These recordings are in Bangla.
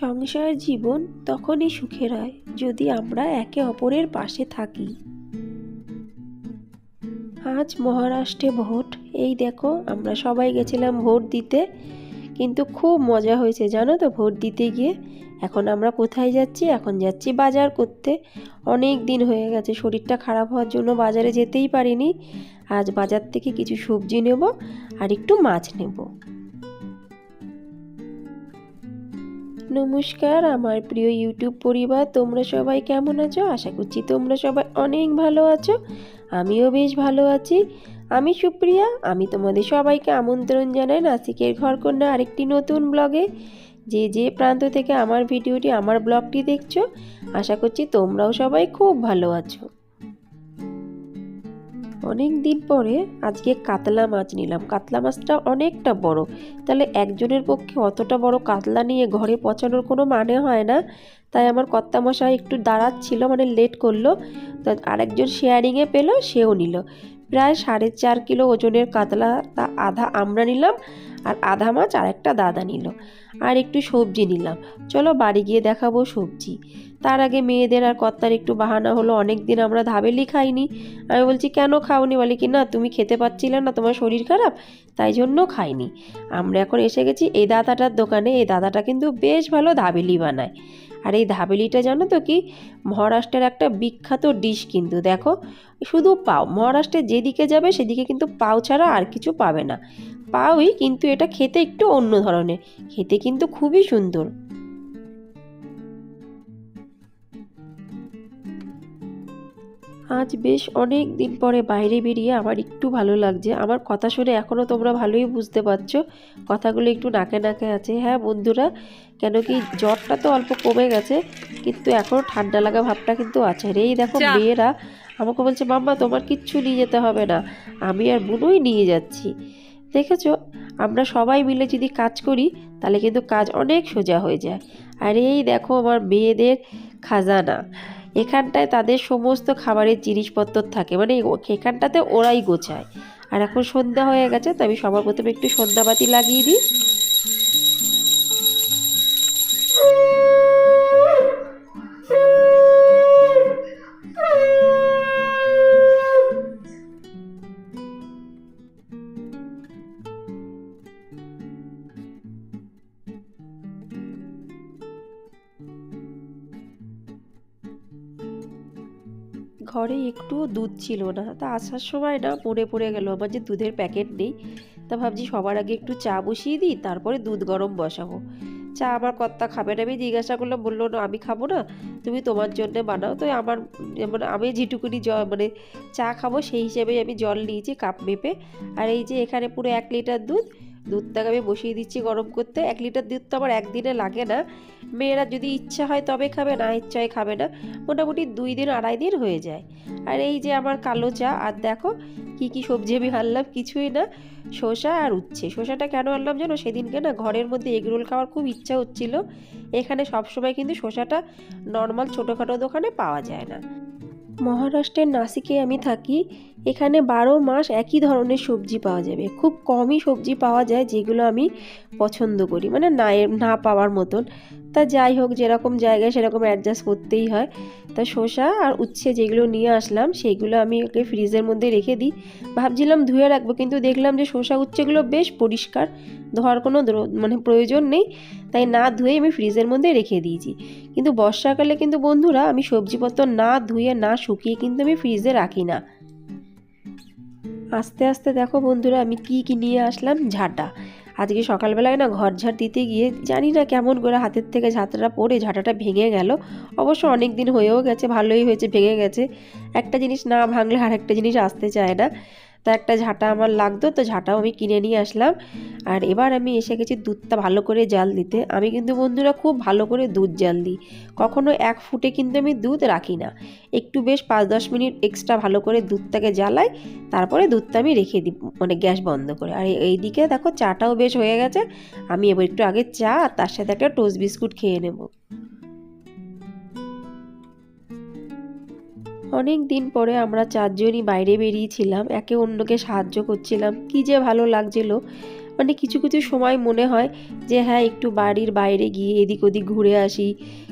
সংসার জীবন তখনই সুখের হয় যদি আমরা একে অপরের পাশে থাকি। আজ মহারাষ্ট্রে ভোট। এই দেখো, আমরা সবাই গেছিলাম ভোট দিতে, কিন্তু খুব মজা হয়েছে, জানো তো, ভোট দিতে গিয়ে। এখন আমরা কোথায় যাচ্ছি? এখন যাচ্ছি বাজার করতে। অনেক দিন হয়ে গেছে, শরীরটা খারাপ হওয়ার জন্য বাজারে যেতেই পারিনি। আজ বাজার থেকে কিছু সবজি নেব আর একটু মাছ নেব। নমস্কার, আমার প্রিয় ইউটিউব পরিবার, তোমরা সবাই কেমন আছো? আশা করছি তোমরা সবাই অনেক ভালো আছো। আমিও বেশ ভালো আছি। আমি সুপ্রিয়া, আমি তোমাদের সবাইকে আমন্ত্রণ জানাই নাসিকের ঘরকন্যা আরেকটি নতুন ব্লগে। যে যে প্রান্ত থেকে আমার ভিডিওটি, আমার ব্লগটি দেখছ, আশা করছি তোমরাও সবাই খুব ভালো আছো। অনেক দিন পরে আজকে কাতলা মাছ নিলাম। কাতলা মাছটা অনেকটা বড়। তাহলে একজনের পক্ষে অতটা বড় কাতলা নিয়ে ঘরে পচানোর কোনো মানে হয় না। তাই আমার কর্তামশাই একটু দাঁড়াচ্ছিল মানে লেট করল। তো আরেকজন শেয়ারিংয়ে পেল, সেও নিল। প্রায় সাড়ে চার কিলো ওজনের কাতলা, তা আধা আমরা নিলাম আর আধা মাছ আর একটা দাদা নিল। আর একটু সবজি নিলাম। চলো বাড়ি গিয়ে দেখাবো সবজি। তার আগে মেয়েদের আর কর্তার একটু বাহানা হলো অনেক দিন আমরা ধাবেলি খাইনি। আমি বলছি, কেন খাওনি? বলে কি, না, তুমি খেতে পাচ্ছিলে না, তোমার শরীর খারাপ, তাই জন্য খাইনি। আমরা এখন এসে গেছি এই দাদাটার দোকানে। এই দাদাটা কিন্তু বেশ ভালো ধাবেলি বানায়। আর এই ধাবেলিটা জানো তো কি? মহারাষ্ট্রের একটা বিখ্যাত ডিশ কিন্তু, দেখো। শুধু পাও, মহারাষ্ট্রে যেদিকে যাবে সেদিকে কিন্তু পাও ছাড়া আর কিছু পাবে না। পাওই কিন্তু এটা খেতে একটু অন্য ধরনের, খেতে কিন্তু খুবই সুন্দর। আজ বেশ অনেক দিন পরে বাইরে বেরিয়ে আমার একটু ভালো লাগছে। আমার কথা শুনে এখনও তোমরা ভালোই বুঝতে পারছ। কথাগুলো একটু নাকে নাকে আছে। হ্যাঁ বন্ধুরা কেন কি জ্বরটা তো অল্প কমে গেছে কিন্তু এখনও ঠান্ডা লাগা ভাবটা কিন্তু আছে। এই দেখো মেয়েরা আমাকে বলছে মাম্মা তোমার কিচ্ছু নিয়ে যেতে হবে না। আমি আর বুনুই নিয়ে যাচ্ছি। দেখেছ? আমরা সবাই মিলে যদি কাজ করি তাহলে কিন্তু কাজ অনেক সোজা হয়ে যায়। আর এই দেখো আমার মেয়েদের খাজানা। এখানটায় তাদের সমস্ত খাবারের জিনিসপত্র থাকে। মানে এখানটাতে ওরাই গোছায়। আর এখন সন্ধ্যা হয়ে গেছে, তো আমি সবার প্রথমে একটু সন্ধ্যাবাতি লাগিয়ে দিই। ঘরে একটুও দুধ ছিল না। তা আসার সময় না মনে পড়ে গেল আমার যে দুধের প্যাকেট নেই। তা ভাবছি সবার আগে একটু চা বসিয়ে দিই, তারপরে দুধ গরম বসাবো। চা আমার কর্তা খাবে না আমি জিজ্ঞাসা করলাম, বলল, না, আমি খাব না, তুমি তোমার জন্য বানাও। তো আমার মানে আমি যেটুকুনি জল মানে চা খাব সেই হিসেবেই আমি জল নিয়েছি কাপ মেপে। আর এই যে এখানে পুরো এক লিটার দুধ দুধটাকে আমি বসিয়ে দিচ্ছি গরম করতে। এক লিটার দুধ তো আমার একদিনে লাগে না। মেয়েরা যদি ইচ্ছা হয় তবে খাবে, না ইচ্ছা খাবে না। মোটামুটি দুই দিন, আড়াই দিন হয়ে যায়। আর এই যে আমার কালো চা, আর দেখো কি কি সবজি আমি আনলাম, কিছুই না। শসা আর উচ্ছে। শসাটা কেন আনলাম জানো? সেদিনকে না ঘরের মধ্যে এগরোল খাওয়ার খুব ইচ্ছা হচ্ছিল। এখানে সবসময় কিন্তু শসাটা নর্মাল ছোটোখাটো দোকানে পাওয়া যায় না। মহারাষ্ট্রের নাসিকে আমি থাকি। এখানে বারো মাস একই ধরনের সবজি পাওয়া যাবে। খুব কমই সবজি পাওয়া যায় যেগুলো আমি পছন্দ করি মানে না না পাওয়ার মতন। তা যাই হোক, যেরকম জায়গায় সেরকম অ্যাডজাস্ট করতেই হয়। তা শসা আর উচ্ছে যেগুলো নিয়ে আসলাম, সেগুলো আমি ওকে ফ্রিজের মধ্যে রেখে দিই। ভাবছিলাম ধুয়ে রাখব, কিন্তু দেখলাম যে শসা উচ্ছেগুলো বেশ পরিষ্কার, ধোয়ার কোনো মানে প্রয়োজন নেই। তাই না ধুয়ে আমি ফ্রিজের মধ্যে রেখে দিয়েছি। কিন্তু বর্ষাকালে কিন্তু বন্ধুরা, আমি সবজিপত্র না ধুয়ে, না শুকিয়ে কিন্তু আমি ফ্রিজে রাখি না। আস্তে আস্তে দেখো বন্ধুরা, আমি কি কি নিয়ে আসলাম? ঝাঁটা। আজকে সকালবেলায় না ঘর ঝাড় দিতে গিয়ে জানি না কেমন করে হাতের থেকে ঝাঁটাটা পড়ে, ঝাঁটাটা ভেঙে গেল। অবশ্য অনেক দিন হয়েও গেছে, ভালোই হয়েছে, ভেঙে গেছে। একটা জিনিস না ভাঙলে আর একটা জিনিস আসতে চায় না। তা একটা ঝাঁটা আমার লাগতো, তো ঝাঁটাও আমি কিনে নিয়ে আসলাম। আর এবার আমি এসে গেছি দুধটা ভালো করে জাল দিতে। আমি কিন্তু বন্ধুরা খুব ভালো করে দুধ জাল দিই। কখনো এক ফুটে কিন্তু আমি দুধ রাখি না। একটু বেশ পাঁচ দশ মিনিট এক্সট্রা ভালো করে দুধটাকে জ্বালাই, তারপরে দুধটা আমি রেখে দিই মানে গ্যাস বন্ধ করে। আর এই দিকে দেখো চাটাও বেশ হয়ে গেছে। আমি এবার একটু আগে চা আর তার সাথে একটা টোস্ট বিস্কুট খেয়ে নেব। অনেক দিন পরে আমরা চারজনই বাইরে বেরিয়েছিলাম, একে অন্যকে সাহায্য করছিলাম। কি যে ভালো লাগছিল। মানে কিছু কিছু সময় মনে হয় যে হ্যাঁ একটু বাড়ির বাইরে গিয়ে এদিক ওদিক ঘুরে আসি,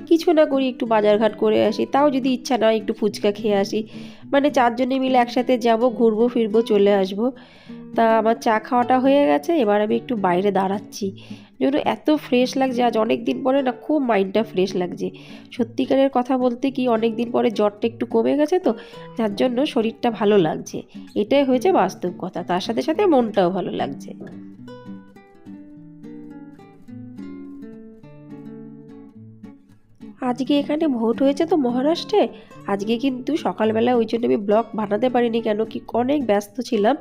কিছু না করি একটু বাজারঘাট করে আসি, তাও যদি ইচ্ছা না একটু ফুচকা খেয়ে আসি। মানে চারজনে মিলে একসাথে যাব, ঘুরবো, ফিরবো, চলে আসব। তা আমার চা খাওয়াটা হয়ে গেছে, এবার আমি একটু বাইরে দাঁড়াচ্ছি। যেন এত ফ্রেশ লাগছে। আজ অনেক দিন পরে না খুব মাইন্ডটা ফ্রেশ লাগছে। সত্যিকারের কথা বলতে কি অনেক দিন পরে জ্বরটা একটু কমে গেছে তো, যার জন্য শরীরটা ভালো লাগছে। এটাই হয়েছে বাস্তব কথা। তার সাথে সাথে মনটাও ভালো লাগছে। আজকে এখানে ভোট হয়েছে তো মহারাষ্ট্রে? আজকে কিন্তু সকালবেলা ওই জন্য আমি ব্লগ বানাতে পারিনি কেন? কি অনেক ব্যস্ত ছিলাম।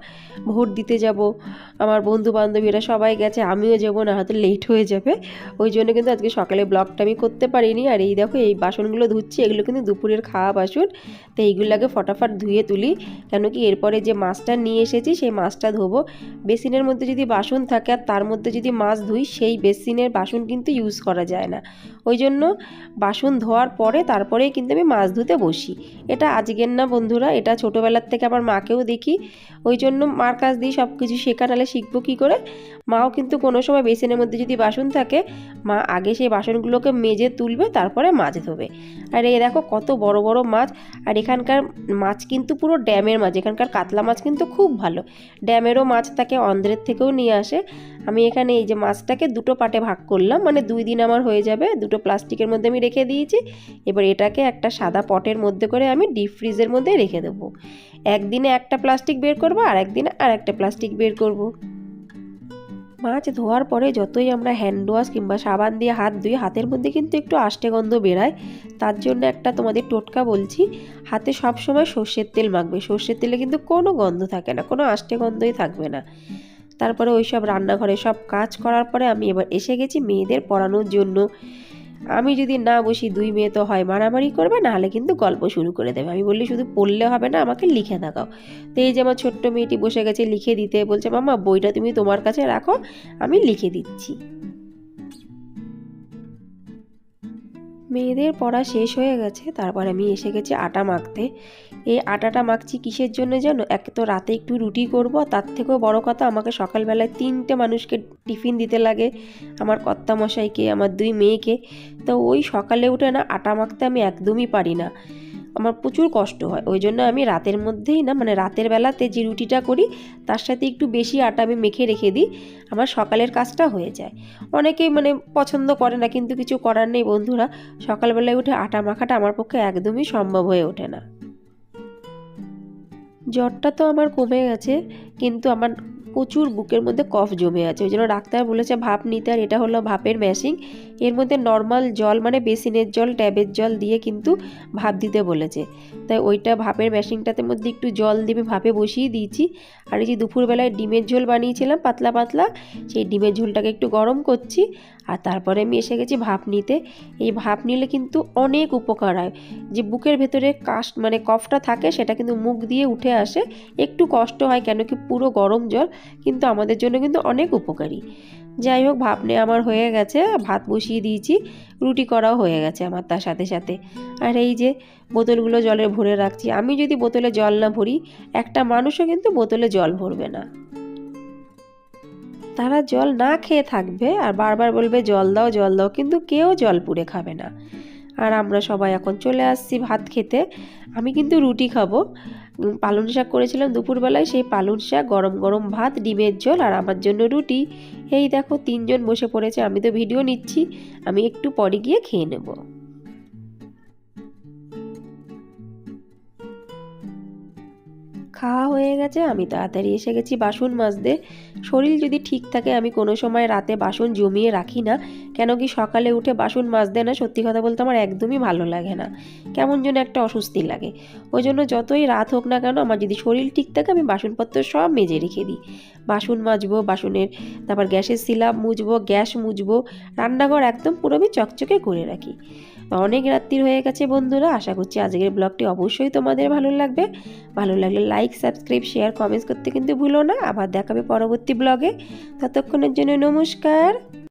ভোট দিতে যাব। আমার বন্ধু বান্ধবীরা সবাই গেছে, আমিও যাব, না হয়তো লেট হয়ে যাবে। ওই জন্য কিন্তু আজকে সকালে ব্লগটা আমি করতে পারিনি। আর এই দেখো, এই বাসনগুলো ধুচ্ছি, এগুলো কিন্তু দুপুরের খাওয়া বাসন। তো এইগুলোকে ফটাফট ধুয়ে তুলি। কেন কি এরপরে যে মাছটা নিয়ে এসেছি, সেই মাছটা ধোবো। বেসিনের মধ্যে যদি বাসন থাকে, আর তার মধ্যে যদি মাছ ধুই, সেই বেসিনের বাসন কিন্তু ইউজ করা যায় না। ওই জন্য বাসন ধোয়ার পরে তারপরেই কিন্তু আমি মাছ ধুতে বসি। এটা আজকের না বন্ধুরা, এটা ছোটোবেলার থেকে আমার মাকেও দেখি। ওই জন্য মার কাছ দিয়ে সব কিছু শেখা নাহলে শিখব কী করে? মাও কিন্তু কোনো সময় বেসিনের মধ্যে যদি বাসন থাকে, মা আগে সেই বাসনগুলোকে মেজে তুলবে, তারপরে মাছ ধোবে। আর এই দেখো কত বড় বড় মাছ, আর এখানকার মাছ কিন্তু পুরো ড্যামের মাছ, এখানকার কাতলা মাছ কিন্তু খুব ভালো। ড্যামেরও মাছ থাকে অন্ধ্রের থেকেও নিয়ে আসে। আমি এখানে এই যে মাছটাকে দুটো পাটে ভাগ করলাম মানে দুই দিন আমার হয়ে যাবে, দুটো প্লাস্টিকের মধ্যে আমি রেখে দিয়েছি। এবার এটাকে একটা সাদা পটের মধ্যে করে আমি ডিপ ফ্রিজের মধ্যে রেখে দেবো। একদিনে একটা প্লাস্টিক বের করব, আর একদিনে আর একটা প্লাস্টিক বের করব। মাছ ধোয়ার পরে যতই আমরা হ্যান্ড ওয়াশ কিংবা সাবান দিয়ে হাত ধুই, হাতের মধ্যে কিন্তু একটু আষ্টে গন্ধ বেরায়। তার জন্য একটা তোমাদের টোটকা বলছি, হাতে সব সময় সর্ষের তেল মাখবে। সর্ষের তেলে কিন্তু কোনো গন্ধ থাকে না, কোনো আষ্টে গন্ধই থাকবে না। তারপরে ওই সব রান্নাঘরে সব কাজ করার পরে আমি এবার এসে গেছি মেয়েদের পড়ানোর জন্য। আমি যদি না বসি, দুই মেয়ে তো হয়, মারামারি করবে, নাহলে কিন্তু গল্প শুরু করে দেবে। আমি বললি, শুধু পড়লে হবে না, আমাকে লিখে দেখাও। তো এই যে আমার ছোট্ট মেয়েটি বসে গেছে লিখে দিতে, বলছে মামা বইটা তুমি তোমার কাছে রাখো, আমি লিখে দিচ্ছি। মেয়েদের পড়া শেষ হয়ে গেছে, তারপর আমি এসে গেছি আটা মাখতে। এই আটাটা মাখছি কিসের জন্য জানো? এক তো রাতে একটু রুটি করব, তার থেকেও বড় কথা আমাকে সকালবেলায় তিনটে মানুষকে টিফিন দিতে লাগে, আমার কর্তা মশাইকে আমার দুই মেয়েকে। তো ওই সকালে উঠে না আটা মাখতে আমি একদমই পারি না। আমার প্রচুর কষ্ট হয়। ওই জন্য আমি রাতের মধ্যেই না মানে রাতের বেলাতে যে রুটিটা করি, তার সাথে একটু বেশি আটা আমি মেখে রেখে দিই, আমার সকালের কাজটা হয়ে যায়। অনেকেই মানে পছন্দ করে না, কিন্তু কিছু করার নেই বন্ধুরা। সকালবেলায় উঠে আটা মাখাটা আমার পক্ষে একদমই সম্ভব হয়ে ওঠে না। জ্বরটা তো আমার কমে গেছে, কিন্তু আমার প্রচুর বুকের মধ্যে কফ জমে আছে। ওই জন্য ডাক্তার বলেছে, ভাপ নিতে আর এটা হলো ভাপের মেশিন এর মধ্যে নর্মাল জল মানে বেসিনের জল, ট্যাবের জল দিয়ে কিন্তু ভাপ দিতে বলেছে। তাই ওইটা ভাপের মেশিনটাতে মধ্যে একটু জল দিয়ে ভাপে বসিয়ে দিয়েছি। আর এই যে দুপুরবেলায় ডিমের ঝোল বানিয়েছিলাম, পাতলা পাতলা, সেই ডিমের ঝোলটাকে একটু গরম করছি। আর তারপরে আমি এসে গেছি ভাপ নিতে। এই ভাপ নিলে কিন্তু অনেক উপকার হয়। যে বুকের ভেতরে কাশ মানে কফটা থাকে, সেটা কিন্তু মুখ দিয়ে উঠে আসে। একটু কষ্ট হয় কেন কি পুরো গরম জল। কিন্তু আমাদের জন্য কিন্তু অনেক উপকারী। যাই হোক ভাপ নিয়ে আমার হয়ে গেছে, ভাত বসিয়ে দিয়েছি, রুটি করাও হয়ে গেছে আমার তার সাথে সাথে। আর এই যে বোতলগুলো জলে ভরে রাখছি, আমি যদি বোতলে জল না ভরি, একটা মানুষও কিন্তু বোতলে জল ভরবে না। তারা জল না খেয়ে থাকবে আর বারবার বলবে, জল দাও জল দাও। কিন্তু কেউ জল পুড়ে খাবে না। আর আমরা সবাই এখন চলে আসছি ভাত খেতে। আমি কিন্তু রুটি খাব। পালং শাক করেছিলাম দুপুরবেলায়, সেই পালন শাক, গরম গরম ভাত, ডিমের ঝোল আর আমার জন্য রুটি। এই দেখো, তিনজন বসে পড়েছে, আমি তো ভিডিও নিচ্ছি, আমি একটু পরে গিয়ে খেয়ে নেব। খাওয়া হয়ে গেছে, আমি তাড়াতাড়ি এসে গেছি বাসন মাজতে। শরীর যদি ঠিক থাকে, আমি কোনো সময় রাতে বাসন জমিয়ে রাখি না। কেন কি সকালে উঠে বাসন মাজতে না, সত্যি কথা বলতে আমার একদমই ভালো লাগে না। কেমন যেন একটা অস্বস্তি লাগে। ওই জন্য যতই রাত হোক না কেন, আমার যদি শরীর ঠিক থাকে, আমি বাসনপত্র সব মেজে রেখে দিই। বাসন মাজবো, বাসনের, তারপর গ্যাসের সিলাপ মুজবো, গ্যাস মুজবো, রান্নাঘর একদম পুরো চকচকে করে রাখি। তো অনেক রাত্রির হয়ে গেছে বন্ধুরা। আশা করছি আজকের ব্লগটি অবশ্যই তোমাদের ভালো লাগবে। ভালো লাগলে লাইক সাবস্ক্রাইব শেয়ার কমেন্টস করতে কিন্তু ভুলো না। আবার দেখাবে পরবর্তী ব্লগে। ততক্ষণের জন্য নমস্কার।